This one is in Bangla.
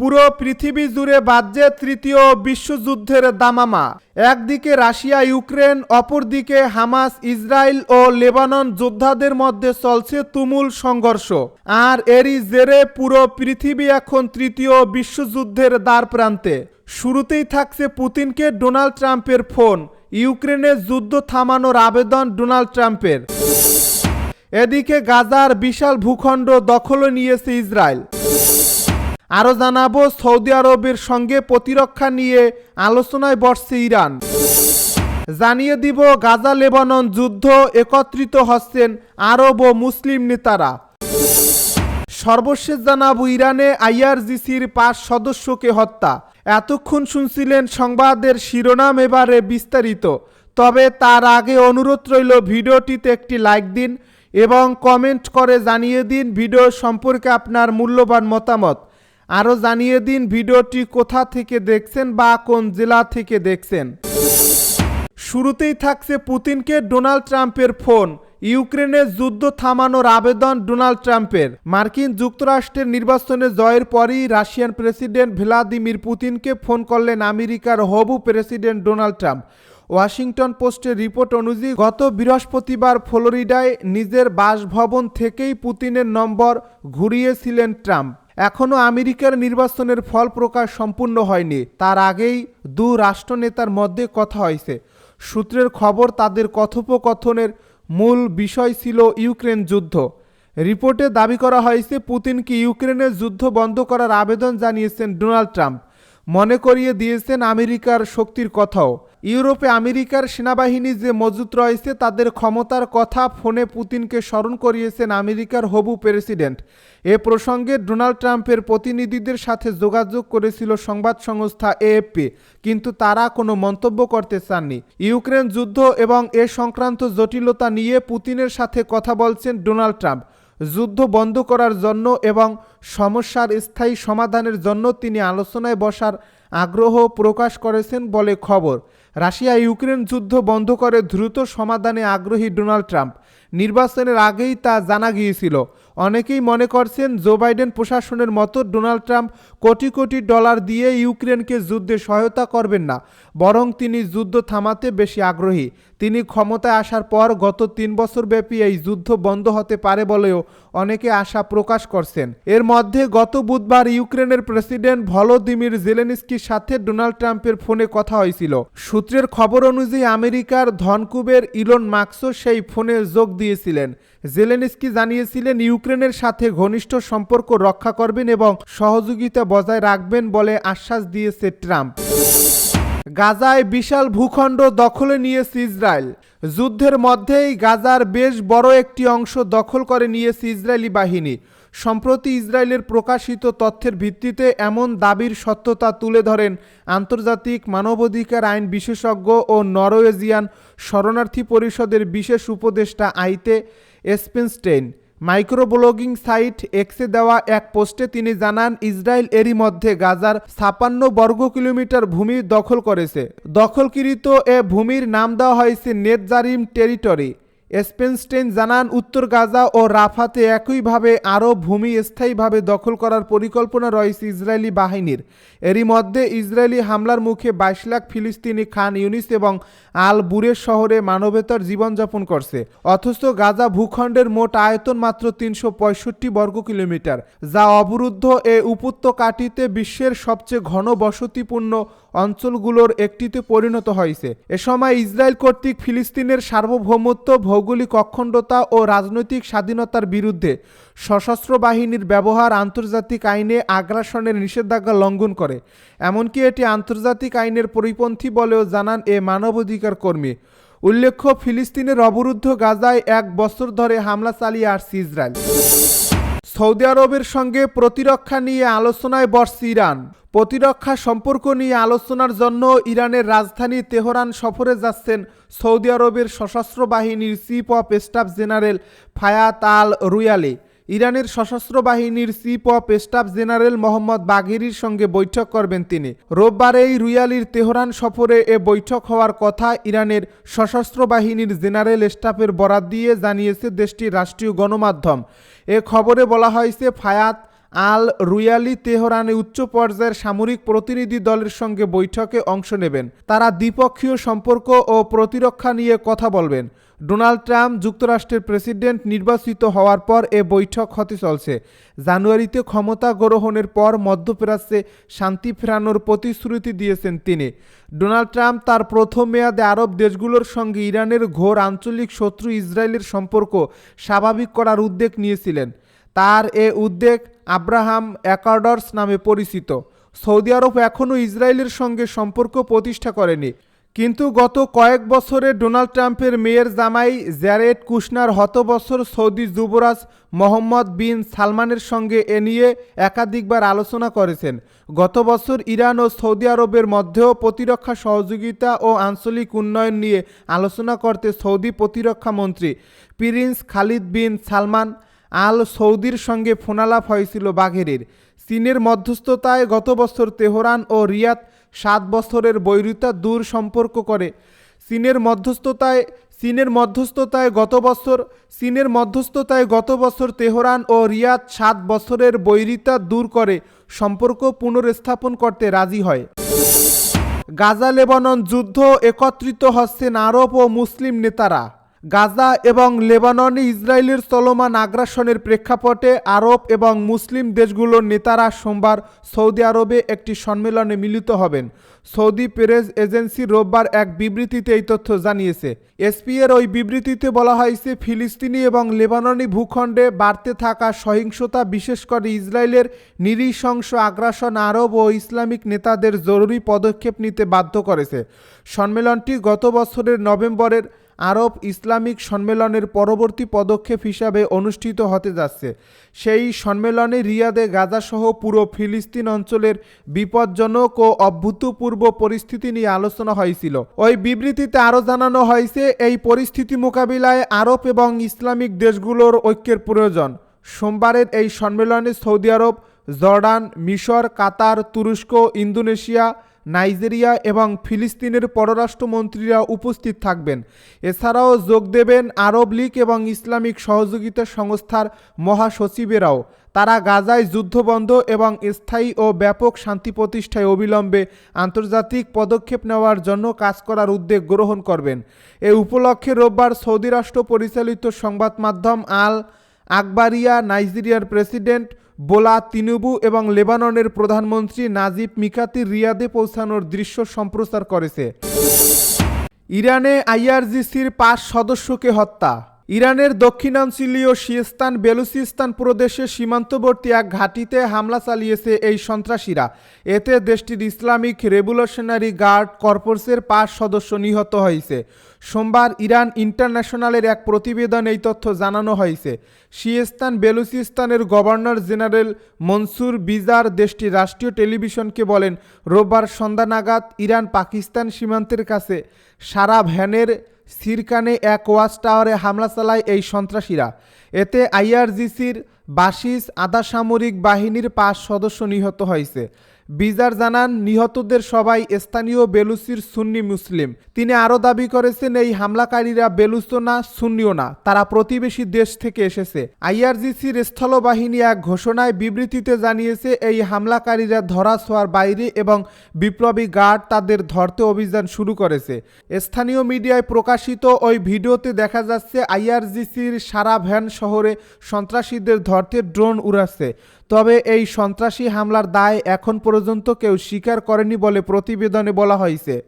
পুরো পৃথিবী জুড়ে বাজছে তৃতীয় বিশ্বযুদ্ধের দামামা। একদিকে রাশিয়া, ইউক্রেন, অপরদিকে হামাস, ইসরায়েল ও লেবানন যোদ্ধাদের মধ্যে চলছে তুমুল সংঘর্ষ। আর এরই জেরে পুরো পৃথিবী এখন তৃতীয় বিশ্বযুদ্ধের দ্বার প্রান্তে শুরুতেই থাকছে পুতিনকে ডোনাল্ড ট্রাম্পের ফোন। ইউক্রেনের যুদ্ধ থামানোর আবেদন ডোনাল্ড ট্রাম্পের। এদিকে গাজার বিশাল ভূখণ্ড দখলে নিয়েছে ইসরায়েল। আরও জানাব সৌদি আরবের সঙ্গে প্রতিরক্ষা নিয়ে আলোচনায় বসছে ইরান। জানিয়ে দিব গাজা লেবানন যুদ্ধ একত্রিত হচ্ছেন আরব ও মুসলিম নেতারা। সর্বশেষ জানাব ইরানে আইআরজিসির পাঁচ সদস্যকে হত্যা। এতক্ষণ শুনছিলেন সংবাদের শিরোনাম এবারে বিস্তারিত। তবে তার আগে অনুরোধ রইল ভিডিওটিতে একটি লাইক দিন এবং কমেন্ট করে জানিয়ে দিন ভিডিও সম্পর্কে আপনার মূল্যবান মতামত। আরও জানিয়ে দিন ভিডিওটি কোথা থেকে দেখছেন বা কোন জেলা থেকে দেখছেন। শুরুতেই থাকছে পুতিনকে ডোনাল্ড ট্রাম্পের ফোন। ইউক্রেনের যুদ্ধ থামানোর আবেদন ডোনাল্ড ট্রাম্পের। মার্কিন যুক্তরাষ্ট্রের নির্বাচনে জয়ের পরই রাশিয়ান প্রেসিডেন্ট ভ্লাদিমির পুতিনকে ফোন করলেন আমেরিকার হবু প্রেসিডেন্ট ডোনাল্ড ট্রাম্প। ওয়াশিংটন পোস্টের রিপোর্ট অনুযায়ী গত বৃহস্পতিবার ফ্লোরিডায় নিজের বাসভবন থেকেই পুতিনের নম্বর ঘুরিয়েছিলেন ট্রাম্প। এখনও আমেরিকার নির্বাচনের ফল প্রকাশ সম্পূর্ণ হয়নি। তার আগেই দু রাষ্ট্রনেতার মধ্যে কথা হয়েছে। সূত্রের খবর, তাদের কথোপকথনের মূল বিষয় ছিল ইউক্রেন যুদ্ধ। রিপোর্টে দাবি করা হয়েছে, পুতিনকে ইউক্রেনের যুদ্ধ বন্ধ করার আবেদন জানিয়েছেন ডোনাল্ড ট্রাম্প। মনে করিয়ে দিয়েছেন আমেরিকার শক্তির কথাও। ইউরোপে আমেরিকার সেনাবাহিনী যে মজুত রয়েছে, তাদের ক্ষমতার কথা ফোনে পুতিনকে স্মরণ করিয়েছেন আমেরিকার হবু প্রেসিডেন্ট। এ প্রসঙ্গে ডোনাল্ড ট্রাম্পের প্রতিনিধিদের সাথে যোগাযোগ করেছিল সংবাদ সংস্থা এএফপি, কিন্তু তারা কোনো মন্তব্য করতে চাননি। ইউক্রেন যুদ্ধ এবং এ সংক্রান্ত জটিলতা নিয়ে পুতিনের সাথে কথা বলছেন ডোনাল্ড ট্রাম্প। যুদ্ধ বন্ধ করার জন্য এবং সমস্যার স্থায়ী সমাধানের জন্য তিনি আলোচনায় বসার আগ্রহ প্রকাশ করেছেন বলে খবর। রাশিয়া ইউক্রেন যুদ্ধ বন্ধ করে দ্রুত সমাধানে আগ্রহী ডোনাল্ড ট্রাম্প। নির্বাচনের আগেই তা জানা গিয়েছিল। অনেকেই মনে করছেন জো বাইডেন প্রশাসনের মতো Donald Trump crore crore dollar দিয়ে ইউক্রেনকে যুদ্ধে সহায়তা করবেন না, বরং তিনি যুদ্ধ থামাতে বেশি আগ্রহী। তিনি ক্ষমতায় আসার পর গত তিন বছর ব্যাপী এই যুদ্ধ বন্ধ হতে পারে বলেও অনেকে আশা প্রকাশ করছেন। এর মধ্যে গত বুধবার ইউক্রেনের প্রেসিডেন্ট ভলোদিমির জেলেনিস্কির সাথে ডোনাল্ড ট্রাম্পের ফোনে কথা হয়েছিল। সূত্রের খবর অনুযায়ী আমেরিকার ধনকুবের ইলন মার্কসও সেই ফোনে যোগ দিয়েছিলেন। জেলেনিস্কি জানিয়েছিলেন ইউক্রেনের সাথে ঘনিষ্ঠ সম্পর্ক রক্ষা করবেন এবং সহযোগিতা বজায় রাখবেন বলে আশ্বাস দিয়েছে ট্রাম্প। গাজায় বিশাল ভূখণ্ড দখলে নিয়েছে ইসরায়েল। যুদ্ধের মধ্যেই গাজার বেশ বড় একটি অংশ দখল করে নিয়েছে ইসরায়েলি বাহিনী। সম্প্রতি ইসরায়েলের প্রকাশিত তথ্যের ভিত্তিতে এমন দাবির সত্যতা তুলে ধরেন আন্তর্জাতিক মানবাধিকার আইন বিশেষজ্ঞ ও নরওয়েজিয়ান শরণার্থী পরিষদের বিশেষ উপদেষ্টা আইতে এসপেনস্টেইন। মাইক্রোব্লগিং সাইট এক্সে দেওয়া এক পোস্টে তিনি জানান, ইসরায়েল এরই মধ্যে গাজার ছাপান্ন বর্গ কিলোমিটার ভূমি দখল করেছে। দখলকৃত এ ভূমির নাম দেওয়া হয়েছে নেটজারিম টেরিটরি। স্পেনস্টেইন জানান, উত্তর গাজা ও রাফাতে একইভাবে আরও ভূমি স্থায়ীভাবে দখল করার পরিকল্পনা রয়েছে ইসরায়েলি বাহিনীর। এরই মধ্যে ইসরায়েলি হামলার মুখে বাইশ লাখ ফিলিস্তিনি খান ইউনিস এবং আল বুরের শহরে মানবেতর জীবনযাপন করছে। অথচ গাজা ভূখণ্ডের মোট আয়তন মাত্র তিনশো পঁয়ষট্টি বর্গ কিলোমিটার, যা অবরুদ্ধ এ উপত্যকাটিতে বিশ্বের সবচেয়ে ঘন বসতিপূর্ণ অঞ্চলগুলোর একটিতে পরিণত হয়েছে। এ সময় ইসরায়েল কর্তৃক ফিলিস্তিনের সার্বভৌমত্ব, ভৌগোলিক অখণ্ডতা ও রাজনৈতিক স্বাধীনতার বিরুদ্ধে সশস্ত্র বাহিনীর ব্যবহার আন্তর্জাতিক আইনে আগ্রাসনের নিষেধাজ্ঞা লঙ্ঘন করে। এমনকি এটি আন্তর্জাতিক আইনের পরিপন্থী বলেও জানান এ মানবাধিকার কর্মী। উল্লেখ্য, ফিলিস্তিনের অবরুদ্ধ গাজায় এক বছর ধরে হামলা চালিয়ে আসছে ইসরায়েল। সৌদি আরবের সঙ্গে প্রতিরক্ষা নিয়ে আলোচনায় বসছে ইরান। প্রতিরক্ষা সম্পর্ক নিয়ে আলোচনার জন্য ইরানের রাজধানী তেহরান সফরে যাচ্ছেন সৌদি আরবের সশস্ত্র বাহিনীর chief of staff general Fayyad al Ruwaili. ইরানের সশস্ত্র বাহিনীর chief of staff general Mohammad বাঘেরির সঙ্গে বৈঠক করবেন তিনি। রোববার এই রুয়ালির তেহরান সফরে এ বৈঠক হওয়ার কথা ইরানের সশস্ত্র বাহিনীর জেনারেল স্টাফের বরাত দিয়ে জানিয়েছে দেশটির রাষ্ট্রীয় গণমাধ্যম। এ খবরে বলা হয়েছে ফায়াত আল রুয়ালি তেহরানে উচ্চ পর্যায়ের সামরিক প্রতিনিধি দলের সঙ্গে বৈঠকে অংশ নেবেন। তারা দ্বিপক্ষীয় সম্পর্ক ও প্রতিরক্ষা নিয়ে কথা বলবেন। ডোনাল্ড ট্রাম্প যুক্তরাষ্ট্রের প্রেসিডেন্ট নির্বাচিত হওয়ার পর এ বৈঠক হতে চলছে। জানুয়ারিতে ক্ষমতা গ্রহণের পর মধ্যপ্রাচ্যে শান্তি ফেরানোর প্রতিশ্রুতি দিয়েছেন তিনি। ডোনাল্ড ট্রাম্প তার প্রথম মেয়াদে আরব দেশগুলোর সঙ্গে ইরানের ঘোর আঞ্চলিক শত্রু ইসরায়েলের সম্পর্ক স্বাভাবিক করার উদ্যোগ নিয়েছিলেন। তার এ উদ্যোগ আব্রাহাম অ্যাকর্ডার্স নামে পরিচিত। সৌদি আরব এখনও ইসরায়েলের সঙ্গে সম্পর্ক প্রতিষ্ঠা করেনি। কিন্তু গত কয়েক বছরে ডোনাল্ড ট্রাম্পের মেয়ের জামাই জ্যারেড কুশনার হত বছর সৌদি যুবরাজ মোহাম্মদ বিন সালমানের সঙ্গে এ নিয়ে একাধিকবার আলোচনা করেছেন। গত বছর ইরান ও সৌদি আরবের মধ্যেও প্রতিরক্ষা সহযোগিতা ও আঞ্চলিক উন্নয়ন নিয়ে আলোচনা করতে সৌদি প্রতিরক্ষা মন্ত্রী prince Khalid bin Salman al সৌদির সঙ্গে ফোনালাপ হয়েছিল বাঘেরের। চীনের মধ্যস্থতায় গত বছর তেহরান ও রিয়াদ সাত বছরের বৈরিতা দূর সম্পর্ক করে। চীনের মধ্যস্থতায় চীনের মধ্যস্থতায় গত বছর, চীনের মধ্যস্থতায় গত বছর তেহরান ও রিয়াদ সাত বছরের বৈরিতা দূর করে, সম্পর্ক পুনর্স্থাপন করতে রাজি হয়। গাজা লেবানন যুদ্ধ একত্রিত হচ্ছেন আরব ও মুসলিম নেতারা। গাজা এবং লেবাননে ইসরায়েলের চলমান আগ্রাসনের প্রেক্ষাপটে আরব এবং মুসলিম দেশগুলোর নেতারা সোমবার সৌদি আরবে একটি সম্মেলনে মিলিত হবেন। সৌদি প্রেস এজেন্সি রোববার এক বিবৃতিতে এই তথ্য জানিয়েছে। এসপি এর ওই বিবৃতিতে বলা হয়েছে, ফিলিস্তিনি এবং লেবাননি ভূখণ্ডে বাড়তে থাকা সহিংসতা, বিশেষ করে ইসরায়েলের নিরীশংস আগ্রাসন আরব ও ইসলামিক নেতাদের জরুরি পদক্ষেপ নিতে বাধ্য করেছে। সম্মেলনটি গত বছরের নভেম্বরের আরব ইসলামিক সম্মেলনের পরবর্তী পদক্ষেপ হিসাবে অনুষ্ঠিত হতে যাচ্ছে। সেই সম্মেলনে রিয়াদে গাজাসহ পুরো ফিলিস্তিন অঞ্চলের বিপজ্জনক ও অভূতপূর্ব পরিস্থিতি নিয়ে আলোচনা হয়েছিল। ওই বিবৃতিতে আরও জানানো হয়েছে, এই পরিস্থিতি মোকাবিলায় আরব এবং ইসলামিক দেশগুলোর ঐক্যের প্রয়োজন। সোমবারের এই সম্মেলনে সৌদি আরব, জর্ডান, মিশর, কাতার, তুরস্ক, ইন্দোনেশিয়া নাইজেরিয়া এবং ফিলিস্তিনের পররাষ্ট্রমন্ত্রীরা উপস্থিত থাকবেন। এছাড়াও যোগ দেবেন আরব লীগ এবং ইসলামিক সহযোগিতা সংস্থার মহাসচিবেরাও। তারা গাজায় যুদ্ধবন্ধ এবং স্থায়ী ও ব্যাপক শান্তি প্রতিষ্ঠায় অবিলম্বে আন্তর্জাতিক পদক্ষেপ নেওয়ার জন্য কাজ করার উদ্যোগ গ্রহণ করবেন। এ উপলক্ষে রোববার সৌদি রাষ্ট্র পরিচালিত সংবাদ মাধ্যম আল আকবারিয়া নাইজেরিয়ার প্রেসিডেন্ট বোলা তিনুবু এবং লেবাননের প্রধানমন্ত্রী নাজিব মিকাতি রিয়াদে পৌঁছানোর দৃশ্য সম্প্রচার করেছে। ইরানে আইআরজিসির পাঁচ সদস্যকে হত্যা। ইরানের দক্ষিণাঞ্চলীয় শিস্তান বেলুচিস্তান প্রদেশের সীমান্তবর্তী এক ঘাঁটিতে হামলা চালিয়েছে এই সন্ত্রাসীরা। এতে দেশটির ইসলামিক রেভলিউশনারি গার্ড কর্পসের পাঁচ সদস্য নিহত হয়েছে। সোমবার ইরান ইন্টারন্যাশনালের এক প্রতিবেদন এই তথ্য জানানো হয়েছে। সিয়েস্তান বেলুচিস্তানের গভর্নর জেনারেল মনসুর বিজার দেশটির রাষ্ট্রীয় টেলিভিশনকে বলেন, রোববার সন্ধ্যা নাগাদ ইরান পাকিস্তান সীমান্তের কাছে সারা ভ্যানের সিরকানে এক ওয়াচ টাওয়ারে হামলা চালায় এই সন্ত্রাসীরা। এতে আইআরজিসির বাসিস আধা সামরিক বাহিনীর পাঁচ সদস্য নিহত হয়েছে। বিজার জানান, নিহতদের সবাই স্থানীয় বেলুচির সুন্নি মুসলিম। তিনি আরও দাবি করেছেন, এই হামলাকারীরা বেলুচো না, সুন্নিও না। তারা প্রতিবেশী দেশ থেকে এসেছে। আইআরজিসির স্থলবাহিনী এক ঘোষণায় বিবৃতিতে জানিয়েছে, এই হামলাকারীরা ধরা ছোঁয়ার বাইরে এবং বিপ্লবী গার্ড তাদের ধরতে অভিযান শুরু করেছে। স্থানীয় মিডিয়ায় প্রকাশিত ওই ভিডিওতে দেখা যাচ্ছে, আইআরজিসির সারা ভ্যান শহরে সন্ত্রাসীদের ধরতে ড্রোন উড়াচ্ছে। তবে এই সন্ত্রাসী হামলার দায় এখন পর্যন্ত কেউ স্বীকার করেনি বলে প্রতিবেদনে বলা হয়েছে।